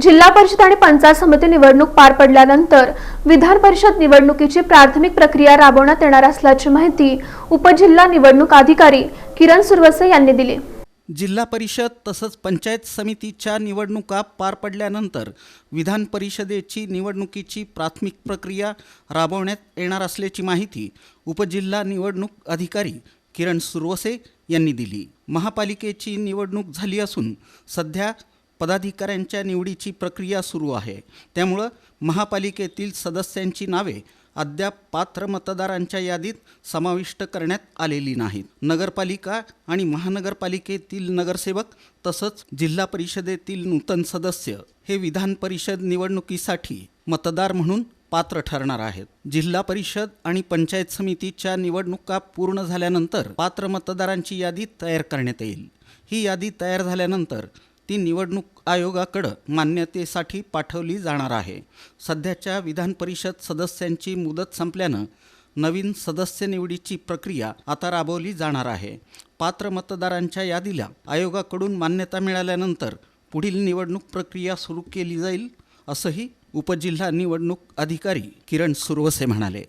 जिल्हा परिषद आणि पंचायत समिती निवडणूक पार पडल्यानंतर विधान परिषद निवडणुकीची प्राथमिक प्रक्रिया राबवण्यात येणार असल्याची माहिती उपजिल्हा निवडणूक अधिकारी किरण सुरवसे यांनी दिली. जिल्हा परिषद तसंच पंचायत समितीच्या निवडणुका पार पडल्यानंतर विधान परिषदेची निवडणुकीची प्राथमिक प्रक्रिया राबवण्यात येणार असल्याची माहिती उपजिल्हा निवडणूक अधिकारी किरण सुरवसे यांनी दिली. महापालिकेची निवडणूक झाली असून सध्या पदाधिकाऱ्यांच्या निवडीची प्रक्रिया सुरू आहे. त्यामुळं महापालिकेतील सदस्यांची नावे अद्याप पात्र मतदारांच्या यादीत समाविष्ट करण्यात आलेली नाहीत. नगरपालिका आणि महानगरपालिकेतील नगरसेवक तसंच जिल्हा परिषदेतील नूतन सदस्य हे विधान परिषद निवडणुकीसाठी मतदार म्हणून पात्र ठरणार आहेत. जिल्हा परिषद आणि पंचायत समितीच्या निवडणुका पूर्ण झाल्यानंतर पात्र मतदारांची यादी तयार करण्यात येईल. ही यादी तयार झाल्यानंतर ती निवडणूक आयोगाकडं मान्यतेसाठी पाठवली जाणार आहे. सध्याच्या विधान परिषद सदस्यांची मुदत संपल्यानं नवीन सदस्य निवडीची प्रक्रिया आता राबवली जाणार आहे. पात्र मतदारांच्या यादीला आयोगाकडून मान्यता मिळाल्यानंतर पुढील निवडणूक प्रक्रिया सुरू केली जाईल असंही उपजिल्हा निवडणूक अधिकारी किरण सुरवसे म्हणाले.